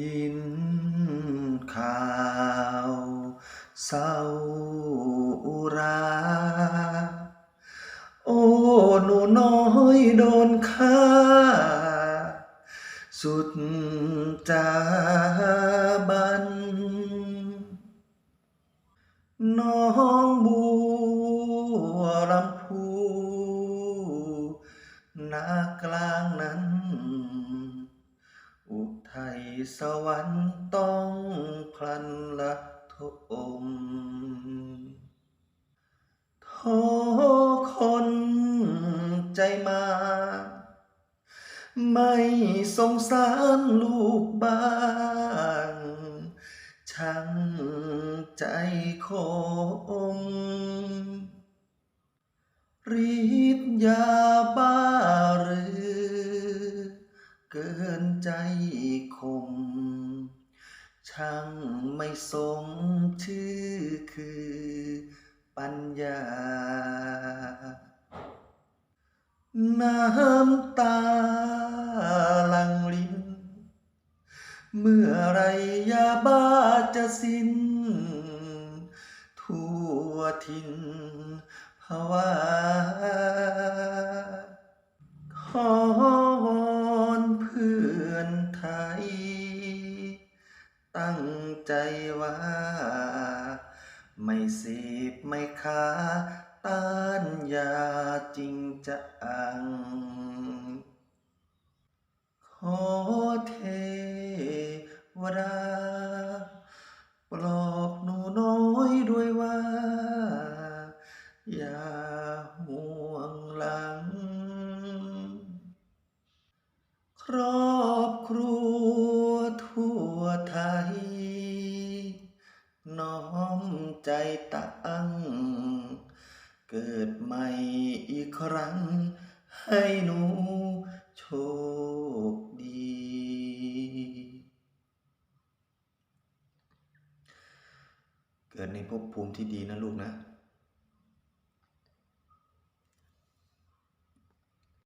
ยินข่าวเศร้ารา โอ้หนูน้อยโดนฆ่า สุดจาบัน น้องบัวลำพูนากลางนั้น อุทัยสวรรค์ต้องพลันละทมโทคนใจมา ไม่สงสารลูกบ้างช่างใจคมฤทธิ์ยาบ้าหรือ เกินใจคม ช่างไม่สมชื่อคือปัญญา น้ำตาหลังลิ้น เมื่อไรยาบ้าจะสิ้น ทั่วทินภาวะขอ ตั้งใจว่า ไม่เสพไม่ค้าต้านยาจริงจัง ขอเทวดาปลอบหนูน้อยด้วยว่า อย่าห่วงหลัง ครอบครัว ไทย น้อมใจตั้ง เกิดใหม่อีกครั้ง ให้หนูโชคดี เกิดในภพภูมิที่ดีนะลูกนะ